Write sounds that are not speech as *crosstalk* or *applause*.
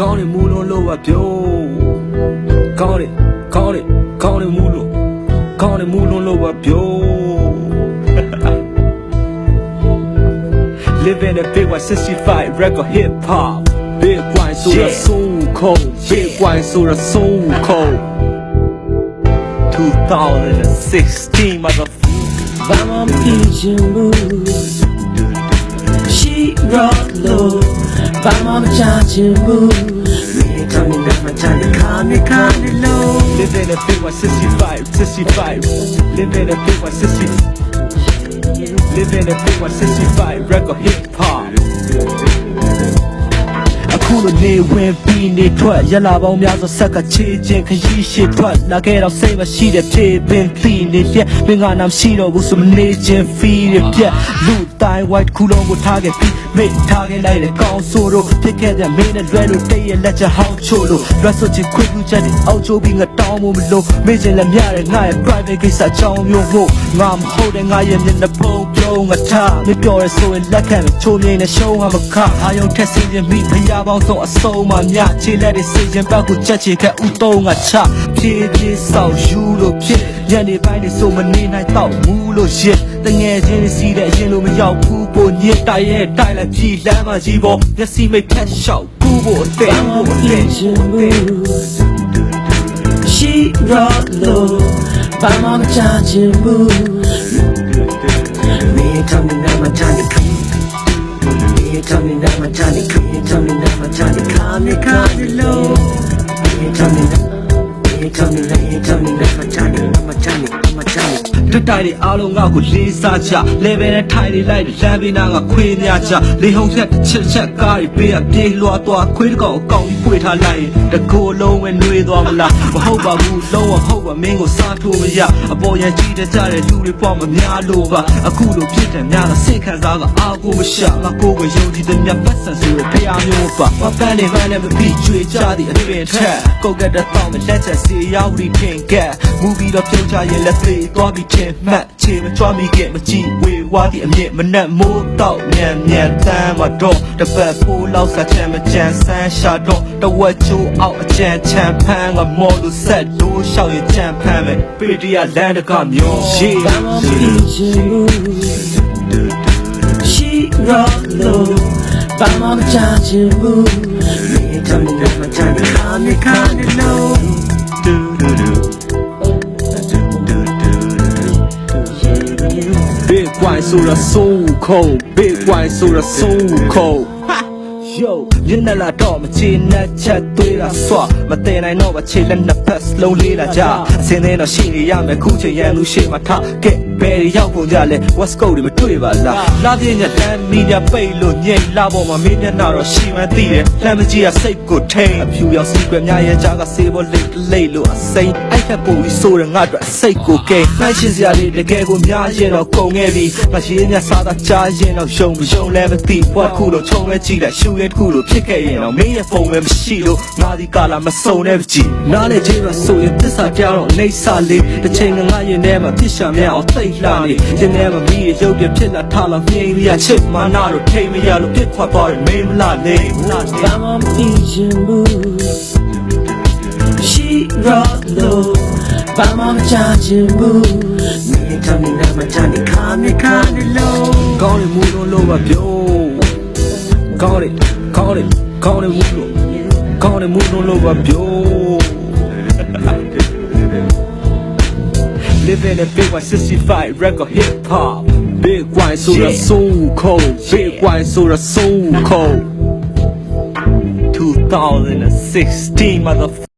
ကောင်းတယ်မူလုံးလို့ပါပြောကောင်းတယ်ကောင်းတယ်ကောင်းတယ်မူလုံးကောင်းတယ်မူလုံးလို့ပါပြော *laughs* Living a big 165 record hip hop Big one ဆိုရဆုံးခုံ Big one ဆိုရဆုံးခုံ2016 motherfucker I'm pigeon blues. She I'm on the charging blues. Tell me that my Johnny call me, call me low. Living a big 165 65 Living a big 160 Living a big 165 record hip hop အခုလို နေဝင်ပြီးနေထွက်ရလာပေါင်းများစွာဆက်ကချေချင်းခရီးရှိထွက်လာခဲ့တော့စိတ်မရှိတဲ့ဖြေပင်ဖီနေပြက်မင်းကနာမရှိတော့ဘူးဆိုမနေချင်းဖီရပြက်လူတိုင်း white ခုလုံးကိုထားခဲ့ပြီးမိထားခဲ့လိုက်တဲ့ကောင်းဆိုတော့ဖြစ်ခဲ့တဲ့မင်းနဲ့လွဲလို့တည့်ရဲ့လက်ချက်ဟောင်းချို့လို့လွတ်ဆိုချင်ခွင့်ပြုချက်တွေအောက်ချိုးပြီးငါတောင်းမလို့မေ့ချင်လည်းမြတဲ့ငါရဲ့ private ကိစ္စအကြောင်းမျိုးဖို့ငါမဟုတ်တဲ့ငါရဲ့မျက်နှာပုံပြုံးငါထားမပြောရဲဆိုရင်လက်ခံမချိုးမြင်နဲ့ရှုံးမှာမခအာယုံထက်စင်ခြင်းမိဖျားပေါင်းဆုံးအစုံမှမြခြေလက်တွေစေခြင်းပတ်ကိုချက်ချေခက်ဥတုံးငါချဖြည်းဖြည်းဆောက်ယူလို့ဖြစ်ညနေပိုင်းတွေဆိုမနေနိုင်တော့မူလို့ရှစ်တငယ်ချင်းတွေစီးတဲ့အရင်လိုမရောက်ဘူးကိုညစ်တိုက်ရဲ့တိုက်လိုက်ပြီလမ်းမကြီးပေါ်မျက်စိမိတ်ဖက်လျှောက်ကူဖို့အသေး I'm ဖို့ on အသေး pigeon blues. She rock low. I'm on the charging blues. Me Me တက်တိုက်တွေအားလုံးငါ့ကိုလေးစားကြ level နဲ့ထိုင်နေလိုက်လမ်းဘေးနားကခွေးများကြလေဟုံချက်တစ်ချက်ချက်ကားတွေပေးရပြေးလွှားသွားခွေးတစ်ကောင်အကောင်ကြီးပွေထားလိုက်ရင်တကိုယ်လုံးပဲနှွေးသွားမလားမဟုတ်ပါဘူးလုံးဝဟုတ်ပါမင်းကိုစားထိုးမရအပေါ်ရန်ကြီးတဲ့ကြတဲ့လူတွေပေါ့မများလို့ပါအခုလိုဖြစ်တယ်များကစိတ်ခံစားကအာကိုမရှာငါကိုယ်ကိုယုံကြည်တဲ့မြတ်ပတ်ဆန်ဆိုရဖျားမျိုးပါမပန်းနေမှန်းနဲ့မပြီးကျွေကြသည်အပင်ထက်ကိုကတဲ့တော့မလက်ချက်စီရောက်ပြီးထင်ကဲမူပြီးတော့ပြုတ်ချရင်လက်သေးသွားပြီးထင်မှတ်ချေမကြွားမိခဲ့မကြည့်ဝေဝါသည့်အမြင့်မနှက်မိုးတော့မြန်မြန်တမ်းမတော့တပတ်ဖိုးလောက်စားချမ်းမကြမ်းဆန်းရှာတော့တဝက်ချိုးအောက်အကြံချမ်းဖန်းကမော်လို့ဆက်ဒိုးရှောက်ရင်ချမ်းဖန်းမယ်ပေတရလန်တကမျိုးရှေး I'm on pigeon blues. She rock low. I'm on the charging blues. Me tell me that my Johnny call me, call me Big one ဆိုရဆုံးခုံ Big one ဆိုရဆုံးခုံ Yo ညနေလာတော့မချေနဲ့ချက်သွေးတာဆွမတည်နိုင်တော့မချေလက်နှစ်ဖက်လုံးလေးလာကြအစင်းသေးတော့ရှိနေရမယ်ခုချိန်ရန်လူရှိမှထားကဲဘယ်ရောက်ကုန်ကြလဲ West Coast တွေမတွေ့ပါလားလာပြင်းညတန်းမီညာပိတ်လို့ညိတ်လာပေါ်မှာမင်းမျက်နှာတော့ရှိမှန်းသိတယ်လမ်းမကြီးကစိတ်ကိုထိန်အဖြူရောင်စီကွယ်များရဲ့ကြားကဆေးဘောလိတ်လိတ်လို့အစိမ်းအဲ့ထက်ပိုပြီးဆိုရငါအတွက်စိတ်ကိုကဲနှိုင်းရှင်စရာလေးတကယ်ကိုများရင်တော့ကုန်ခဲ့ပြီငါရင်းညစားတာကြားရင်တော့ရှုံမရှုံလဲမသိဘွားခုလို့ချုံလဲကြည့်လိုက်ရှူရဲတစ်ခုလို့ဖြစ်ခဲ့ရင်တော့မင်းရဲ့ဖုန်းပဲမရှိလို့ငါဒီကလာမစုံနဲ့ကြည့်နားလေချင်းတော့ဆိုရင်သစ္စာပြတော့နေစာလေးတစ်ချိန်ကငါရင်ထဲမှာပြစ်ရှာမြအောင်သိလှနေရင်ထဲမှာမိရဲ့ရုပ်ပြဖြစ်လာထားလာမြင်ရချစ်မနာတော့ထိမရလို့ပြစ်ခွာသွားတယ်မင်းမလားနေမလားနေ I'm on pigeon blues. She rock low. I'm on the charging blues. Me tell me that my Johnny call me, call me low. ကောင်းတယ်မူလုံးလို့ပါပြောကောင်းတယ်ကောင်းတယ်ကောင်းတယ်မူ Living in big 165 record hip hop Big one ဆိုရဆုံးခုံ Big one ဆိုရဆုံးခုံ2016 motherfucker